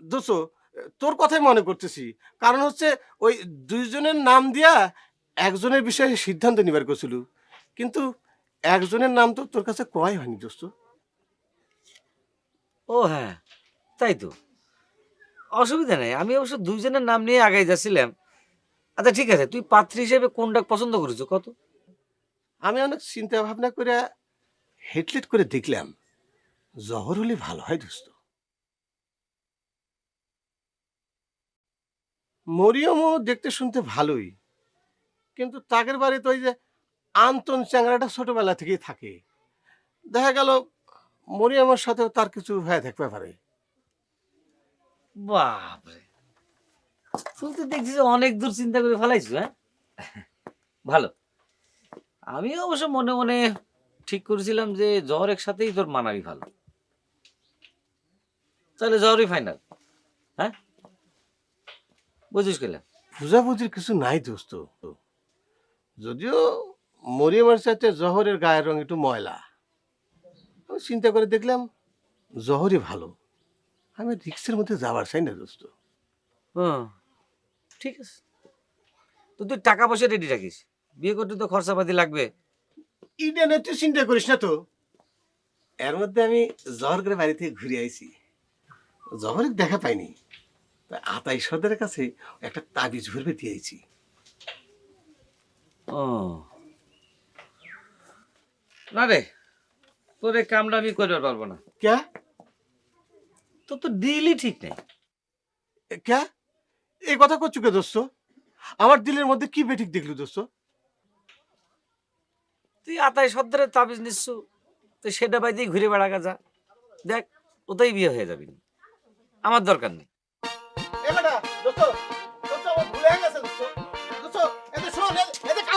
দোস্ত তোর কথাই মনে করতেছি। কারণ হচ্ছে ওই দুইজনের নাম দিয়া একজনের বিষয়ে সিদ্ধান্ত নিবার করছিল কিন্তু একজনের নাম তো তোর কাছে কয় হয়নি দোস্ত। ও হ্যাঁ তাই তো। অসুবিধা নেই আমি অবশ্য দুইজনের নাম নিয়ে আগাই যাচ্ছিলাম। আচ্ছা ঠিক আছে তুই পাত্রী হিসেবে কোনটা পছন্দ করেছ কত? আমি অনেক চিন্তা ভাবনা করে হেডলিট করে দেখলাম জহর হলে ভালো হয় দোস্ত। মরিয়মও দেখতে শুনতে ভালোই। কিন্তু তাগের বাড়িতে ওই যে আন্তন চ্যাংরাটা ছোটবেলা থেকেই থাকে। দেখা গেল মরিয়মের সাথেও তার কিছু হয়ে থাকতে পারে বাপরে। তুই তো দেখছিস যে অনেক দূর চিন্তা করে ফেলাইছো হ্যাঁ? ভালো। আমি অবশ্য মনে মনে ঠিক করেছিলাম যে জহরের সাথেই তোর মানাবি ভালো। তাহলে জহরই ফাইনাল হ্যাঁ? বুঝিস গেলাম বুঝাবুঝির কিছু নাই দোস্ত। যদিও মরিয়মের চাইতে জহরের গায়ের রং একটু ময়লা। আমি চিন্তা করে দেখলাম জহরই ভালো। আমি রিক্সের মধ্যে যাবার চাই না দোস্ত। হুম ঠিক আছে। তো তুই টাকা পয়সা রেডি রাখিস। বিয়ে করতে তো খরচাপাতি লাগবে। ইটা নিয়ে তুই চিন্তা করিস না তো। এর মধ্যে আমি জহর করে বাড়ি থেকে ঘুরে আইছি। জহরের দেখা পাইনি। তাই আতাই সর্দারের কাছে একটা তাবিজ ভরবে দিয়েছি। ও। না রে তোর কামটা আমি করতে পারব না। ক্যা? তোর তো ডিলই ঠিক নেই। ক্যা? এই কথা করছ কে দোস্ত? আমার দিলের মধ্যে কি বেঠিক দেখলু দোস্ত? তুই আতাই সর্দারের তাবিজ নিচ্ছ তুই সেটা বাইতেই ঘুরে বেড়াগা যা। দেখ ওটাই বিয়ে হয়ে যাবি। আমার দরকার নেই।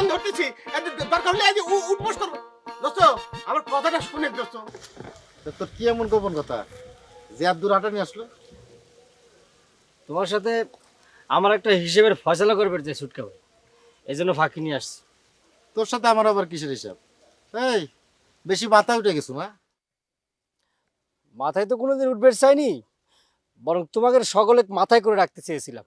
এতে ধরতেছি। দরকার হলে উঠবোস করব। দোস্ত, আমার কথাটা শুনে দোস্ত। তোর কি এমন গোপন কথা? যে আব্দুর হাটানি আসলো? তোমার সাথে আমার একটা হিসেবের ফয়সলা করবে যে ছুটকা ভাই। এই জন্য ফাঁকি নিয়ে আসছি। তোর সাথে আমার আবার কিসের হিসাব? এই বেশি মাথা উঠে গেছো না মাথায় তো কোনোদিন উঠবে চাইনি বরং তোমাকে সকলে মাথায় করে রাখতে চেয়েছিলাম।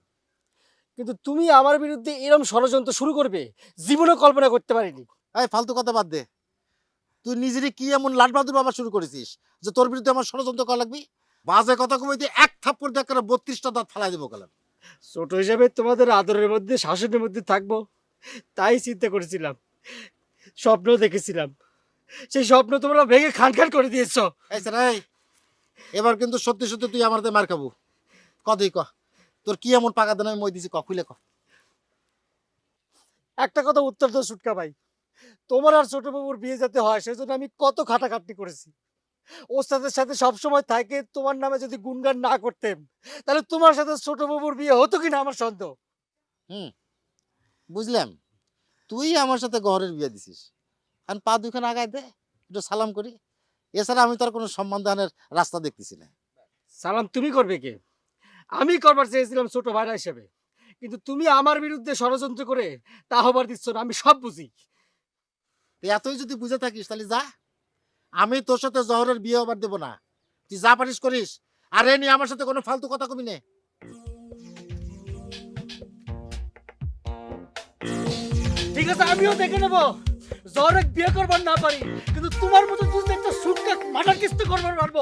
কিন্তু তুমি আমার বিরুদ্ধে এরম ষড়যন্ত্র শুরু করবে জীবনে কল্পনা করতে পারিনি। এই ফালতু কথা বাদ দে। তুই নিজেরই কি এমন লাটবাদুর বাবা শুরু করেছিস যে তোর বিরুদ্ধে আমার ষড়যন্ত্র করা লাগবি? বাজে কথা কমাইতে এক থাপ্পড় দেখ করে বত্রিশটা দাঁত ফালাই দেবো কালাম ছোট হিসাবে তোমাদের আদরের মধ্যে শাসনের মধ্যে থাকব তাই চিন্তা করেছিলাম। স্বপ্ন দেখেছিলাম। সেই স্বপ্ন তোমরা ভেঙে খান খান করে দিয়েছ। এবার কিন্তু সত্যি সত্যি তুই আমার মার খাব। কদই ক। তোর কি এমন পাকা দানে আমি মই দিছি ক খুলে ক। একটা কথা উত্তর দাও সুটকা ভাই। তোমার আর ছোট বাবুর বিয়ে যাতে হয় সেজন্য আমি কত খাটাখাটনি করেছি। ওস্তাদের সাথে সবসময় থাকে তোমার নামে যদি গুনগান না করতেন তাহলে তোমার সাথে ছোট বাবুর বিয়ে হতো কিনা আমার সন্দেহ? হুম বুঝলাম। তুই আমার সাথে গহরের বিয়ে দিছিস। আর পা দুখানে আগায় দে একটু সালাম করি। এছাড়া আমি তোর কোনো সম্মান দানের রাস্তা দেখতেছি না। সালাম তুমি করবে কে? আমি করবার চেয়েছিলাম ছোট ভাইরা হিসেবে। কিন্তু তুমি আমার বিরুদ্ধে ষড়যন্ত্র করে তা হবার দিচ্ছ না, আমি সব বুঝি। এতই যদি বুঝে থাকিস, তাহলে যা। আমি তোর সাথে জহরের বিয়ে হবার দেবো না। তুই যা পারিস করিস। আর এ নিয়ে আমার সাথে কোনো ফালতু কথা কবি নে। ঠিক আছে, আমিও দেখে নেব। জরেক বিয়ে করবার না পারি, কিন্তু তোমার মতো যদি একটা সুটকা মাটার কিস্তি করবার পারব।